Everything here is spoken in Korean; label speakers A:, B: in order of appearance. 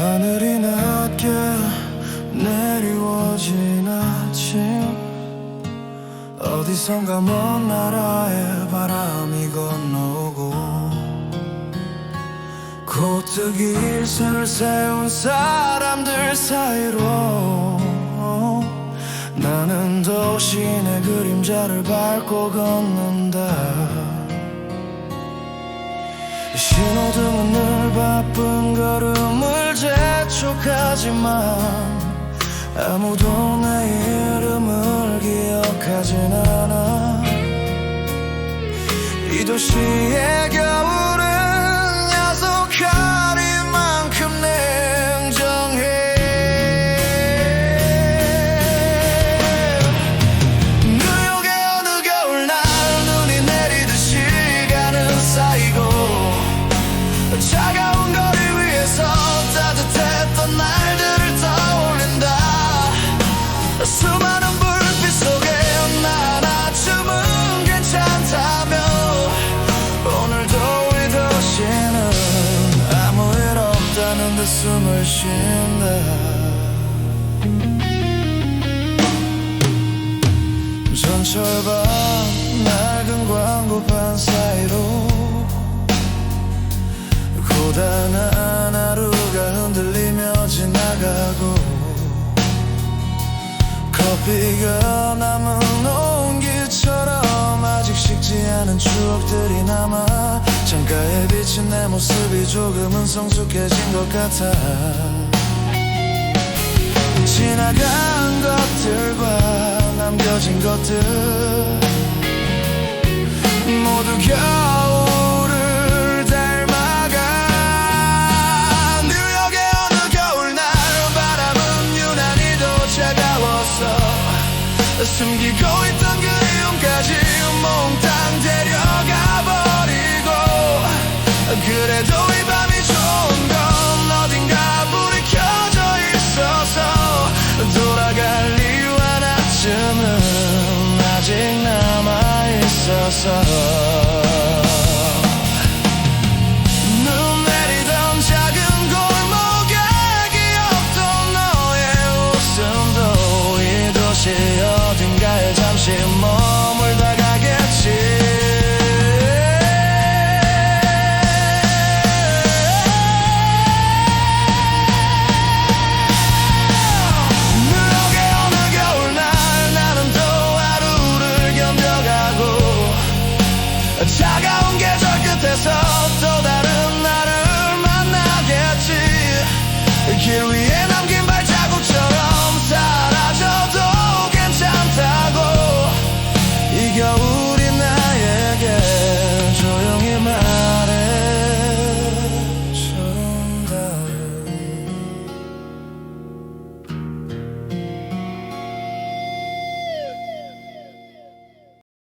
A: 하늘이 낮게 내리워진 아침. 어디선가 먼 나라에 바람이 건너오고 고뜨기 일선을 세운 사람들 사이로 나는 도시의 그림자를 밟고 걷는다. 신호등은 늘 바쁜 걸음을 재촉하지만 아무도 내 이름을 기억하진 않아. 이 도시의 겨 듯 숨을 쉰다 전철반 낡은 광고판 사이로 고단한 하루가 흔들리며 지나가고 커피가 남은 온기처럼 아직 식지 않은 추억들이 남아 비친 내 모습이 조금은 성숙해진 것 같아. 지나간 것들과 남겨진 것들